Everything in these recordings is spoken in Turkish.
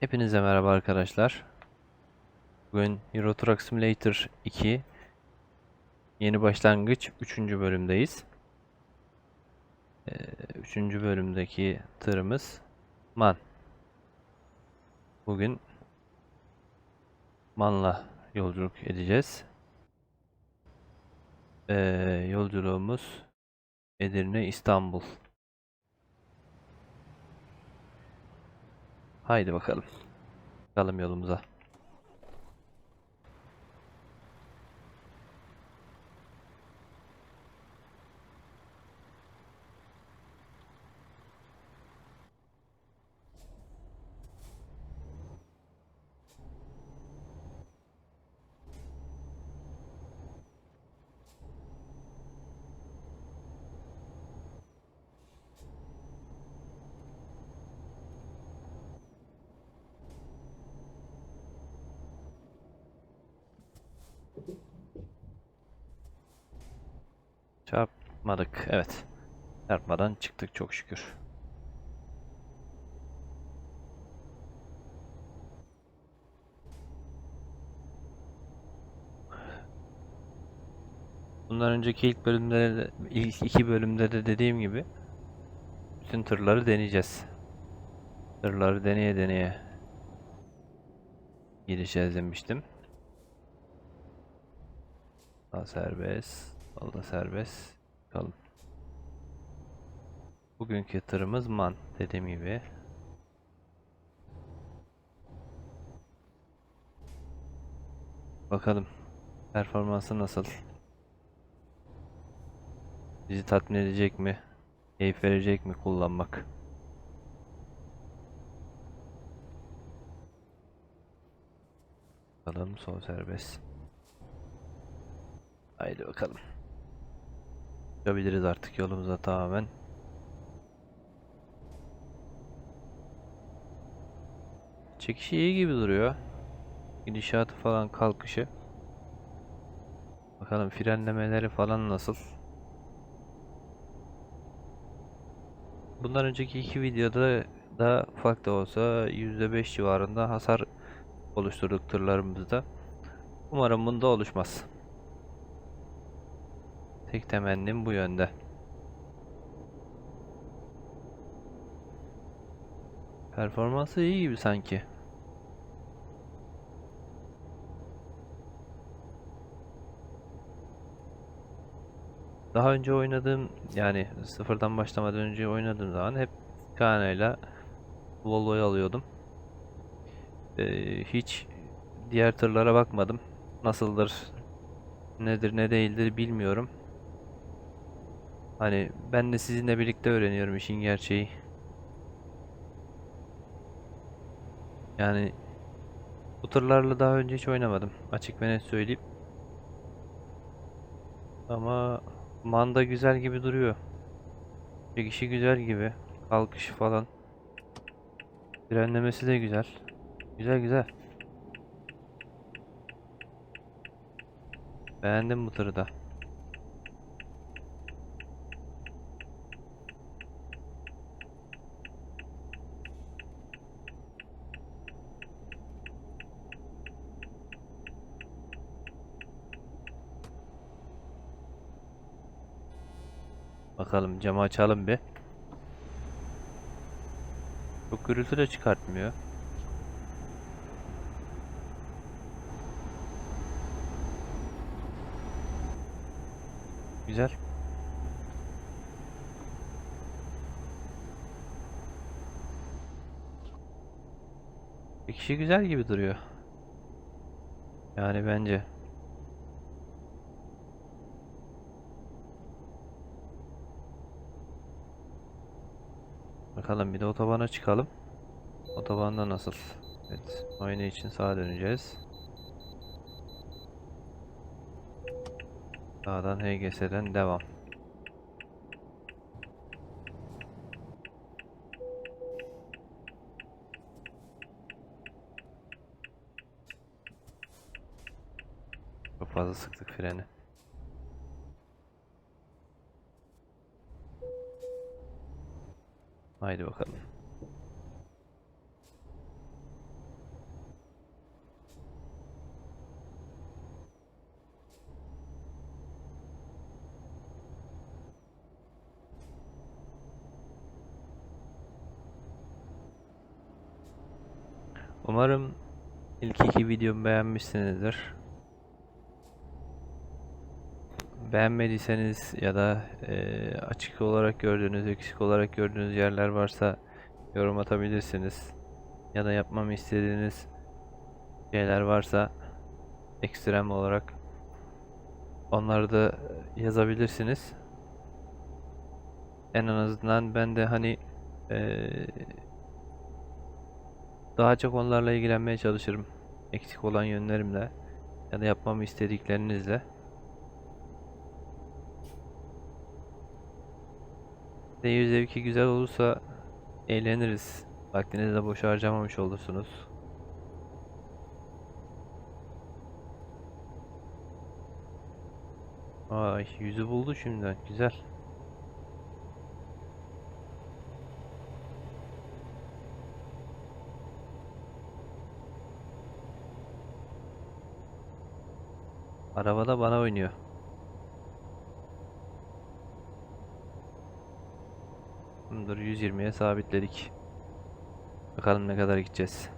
Hepinize merhaba arkadaşlar. Bugün Euro Truck Simulator 2 yeni başlangıç 3. bölümdeyiz. 3. bölümdeki tırımız MAN. Bugün MAN'la yolculuk edeceğiz. Ee, yolculuğumuz Edirne İstanbul. Haydi bakalım. Bakalım yolumuza. Çarpmadık. Evet. Çarpmadan çıktık çok şükür. Bundan önceki ilk bölümde de- ilk iki bölümde de dediğim gibi bütün tırları deneyeceğiz. Tırları deneye deneye gideceğiz demiştim. Sağ serbest, solda serbest. Bakalım. Bugünkü tırımız MAN dediğim gibi. Bakalım performansı nasıl? Bizi tatmin edecek mi? Keyif verecek mi kullanmak? Bakalım sol serbest. Haydi bakalım. Çıkabiliriz artık yolumuza tamamen. Çekişi iyi gibi duruyor. Gidişatı falan kalkışı. Bakalım frenlemeleri falan nasıl. Bundan önceki iki videoda da ufak da olsa %5 civarında hasar oluşturduk tırlarımızda. Umarım bunda oluşmaz. Tek temennim bu yönde. Performansı iyi gibi sanki. Daha önce oynadığım yani sıfırdan başlamadan önce oynadığım zaman hep Scania ile Volvo'yu alıyordum. Ee, hiç diğer tırlara bakmadım. Nasıldır, nedir, ne değildir bilmiyorum. Hani ben de sizinle birlikte öğreniyorum işin gerçeği. Yani bu tırlarla daha önce hiç oynamadım. Açık ve net söyleyeyim. Ama manda güzel gibi duruyor. Çekişi güzel gibi. Kalkışı falan. Frenlemesi de güzel. Güzel güzel. Beğendim bu tırı da. Bakalım camı açalım bir. Çok gürültü de çıkartmıyor. Güzel. Çekişi güzel gibi duruyor. Yani bence. Bakalım bir de otobana çıkalım. Otobanda nasıl? Evet, aynı için sağa döneceğiz. Sağdan HGS'den devam. Çok fazla sıktık freni. Haydi bakalım. Umarım ilk iki videomu beğenmişsinizdir. Beğenmediyseniz ya da eee, açık olarak gördüğünüz, eksik olarak gördüğünüz yerler varsa yorum atabilirsiniz. Ya da yapmamı istediğiniz şeyler varsa ekstrem olarak onları da yazabilirsiniz. En azından ben de hani eee, daha çok onlarla ilgilenmeye çalışırım. Eksik olan yönlerimle ya da yapmamı istediklerinizle. Seyir zevki güzel olursa eğleniriz. Vaktinizi de boş harcamamış olursunuz. Ay yüzü buldu şimdiden. Güzel. Arabada bana oynuyor. Dur 120'ye sabitledik. Bakalım ne kadar gideceğiz.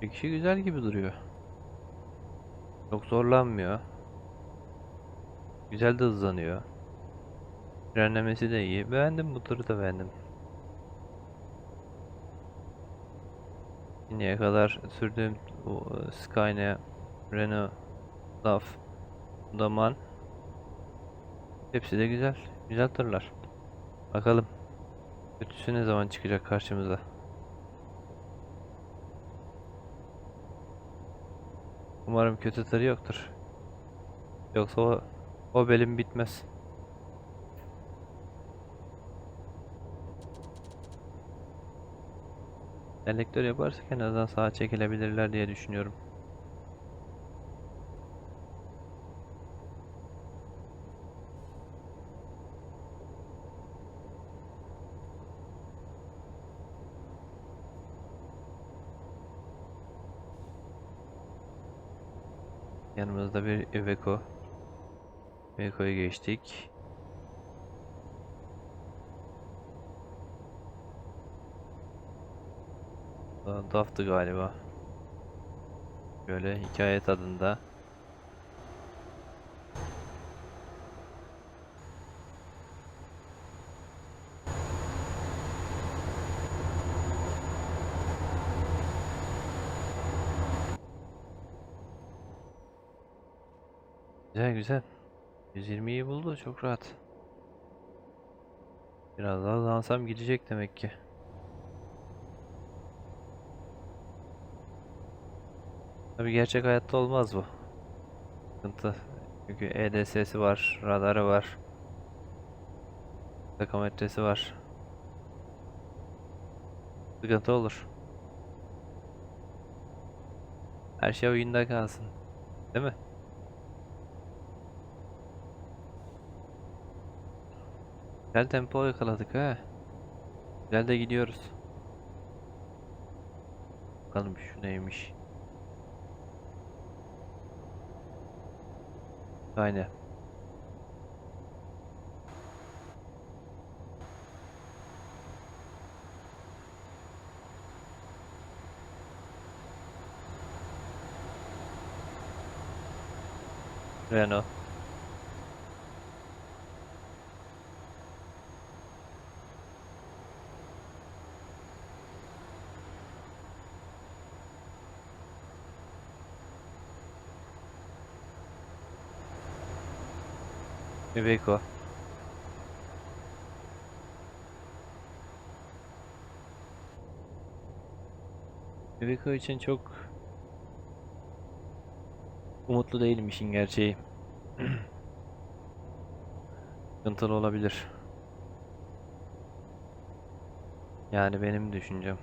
Çekişi güzel gibi duruyor. Çok zorlanmıyor. Güzel de hızlanıyor. Frenlemesi de iyi. Beğendim bu turu da beğendim. Şimdiye kadar sürdüğüm e, Scania, Renault, DAF, Daman hepsi de güzel. Güzel tırlar. Bakalım. Kötüsü ne zaman çıkacak karşımıza? Umarım kötü tır yoktur. Yoksa o, o belim bitmez. Selektör yaparsak en azından sağa çekilebilirler diye düşünüyorum. Yanımızda bir Iveco. Iveco'yu geçtik. Da- DAF'tı galiba. Böyle hikaye tadında. Güzel güzel. 120'yi buldu çok rahat. Biraz daha hızlansam gidecek demek ki. Tabii gerçek hayatta olmaz bu. Sıkıntı. Çünkü EDS'si var, radarı var. Takometresi var. Sıkıntı olur. Her şey oyunda kalsın. Değil mi? Güzel tempo yakaladık ha. Güzel de gidiyoruz. Bakalım şu neymiş. Aynen. Renault. Iveco. Iveco için çok umutlu değilim işin gerçeği. Sıkıntılı olabilir. Yani benim düşüncem.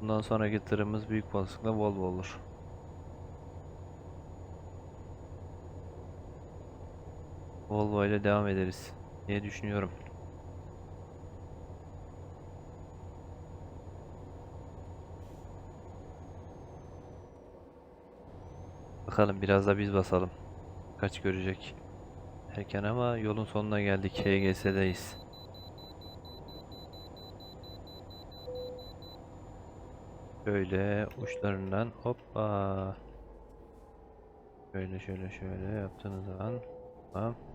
Bundan sonraki tırımız büyük olasılıkla Volvo olur. Volvo ile devam ederiz diye düşünüyorum. Bakalım biraz da biz basalım. Kaç görecek. Erken ama yolun sonuna geldik. HGS'deyiz. Şöyle uçlarından hoppa. Şöyle şöyle şöyle yaptığınız zaman tamam.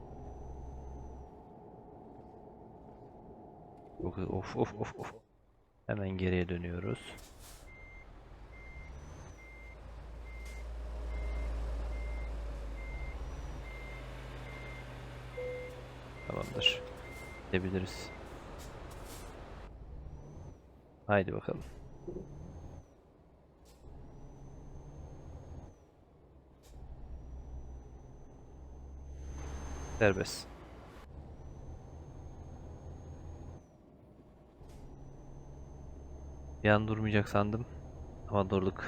Hızlı- Of of of of. Hemen geriye dönüyoruz. Tamamdır. Gidebiliriz. Haydi bakalım. Serbest. Bir an durmayacak sandım. Ama durduk.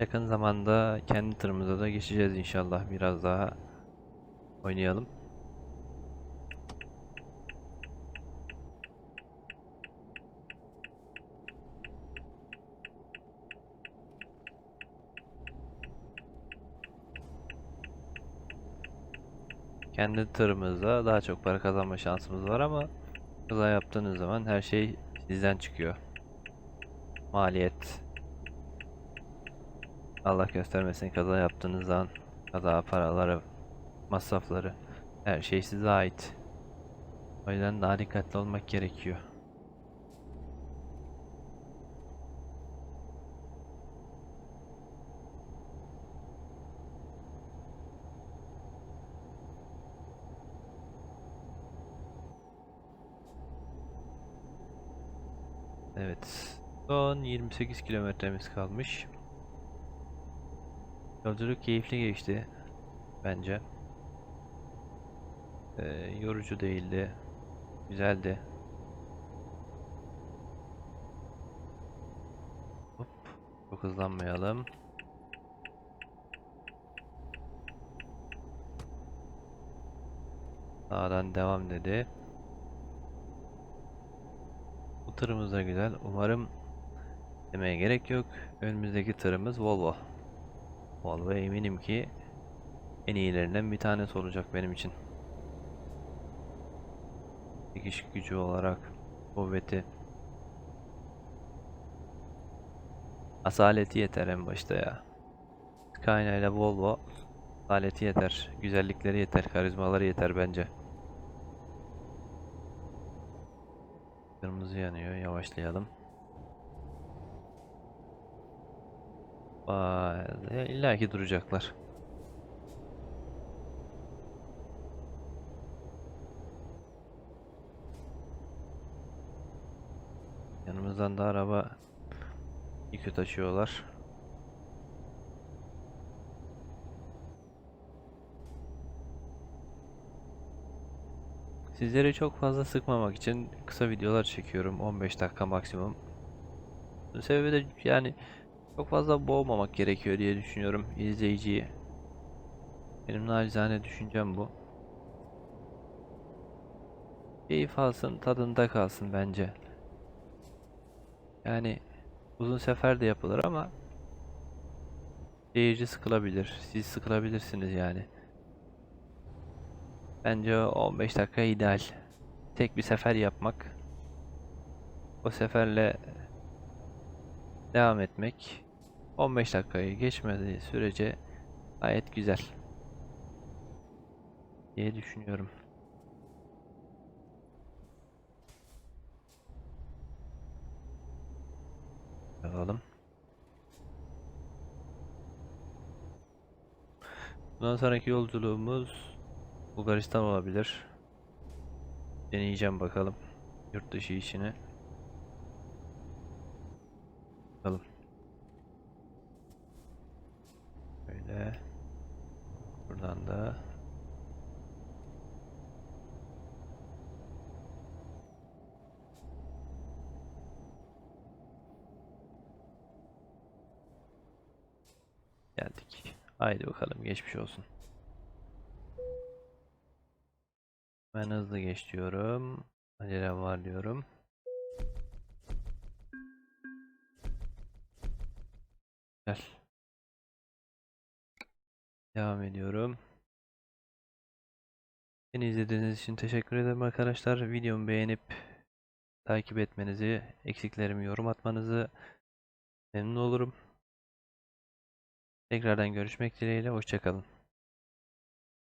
Yakın zamanda kendi tırımıza da geçeceğiz inşallah. Biraz daha oynayalım. Kendi tırımızda daha çok para kazanma şansımız var ama kaza yaptığınız zaman her şey sizden çıkıyor. Maliyet. Allah göstermesin kaza yaptığınız zaman kaza paraları, masrafları her şey size ait. O yüzden daha dikkatli olmak gerekiyor. Evet. Son 28 kilometremiz kalmış. Yolculuk keyifli geçti. Bence. Ee, yorucu değildi. Güzeldi. Hop. Çok hızlanmayalım. Sağdan devam dedi. Bu tırımız da güzel. Umarım demeye gerek yok. Önümüzdeki tırımız Volvo. Volvo eminim ki en iyilerinden bir tanesi olacak benim için. Dikiş gücü olarak kuvveti asaleti yeter en başta ya. Scania ile Volvo asaleti yeter, güzellikleri yeter, karizmaları yeter bence. Kırmızı yanıyor, yavaşlayalım. Vay, illa ki duracaklar. Yanımızdan da araba yükü taşıyorlar. Sizleri çok fazla sıkmamak için kısa videolar çekiyorum. 15 dakika maksimum. Sebebi de yani çok fazla boğmamak gerekiyor diye düşünüyorum izleyiciyi. Benim nacizane düşüncem bu. Keyif alsın, tadında kalsın bence. Yani uzun sefer de yapılır ama seyirci sıkılabilir. Siz sıkılabilirsiniz yani. Bence 15 dakika ideal. Tek bir sefer yapmak. O seferle devam etmek 15 dakikayı geçmediği sürece gayet güzel diye düşünüyorum. Bakalım. Bundan sonraki yolculuğumuz Bulgaristan olabilir. Deneyeceğim bakalım. Yurt dışı işini. Bakalım. Böyle. Buradan da. Geldik. Haydi bakalım geçmiş olsun. Ben hızlı geç diyorum. Acele var diyorum. Gel. Devam ediyorum. Beni izlediğiniz için teşekkür ederim arkadaşlar. Videomu beğenip takip etmenizi, eksiklerimi yorum atmanızı memnun olurum. Tekrardan görüşmek dileğiyle. Hoşçakalın.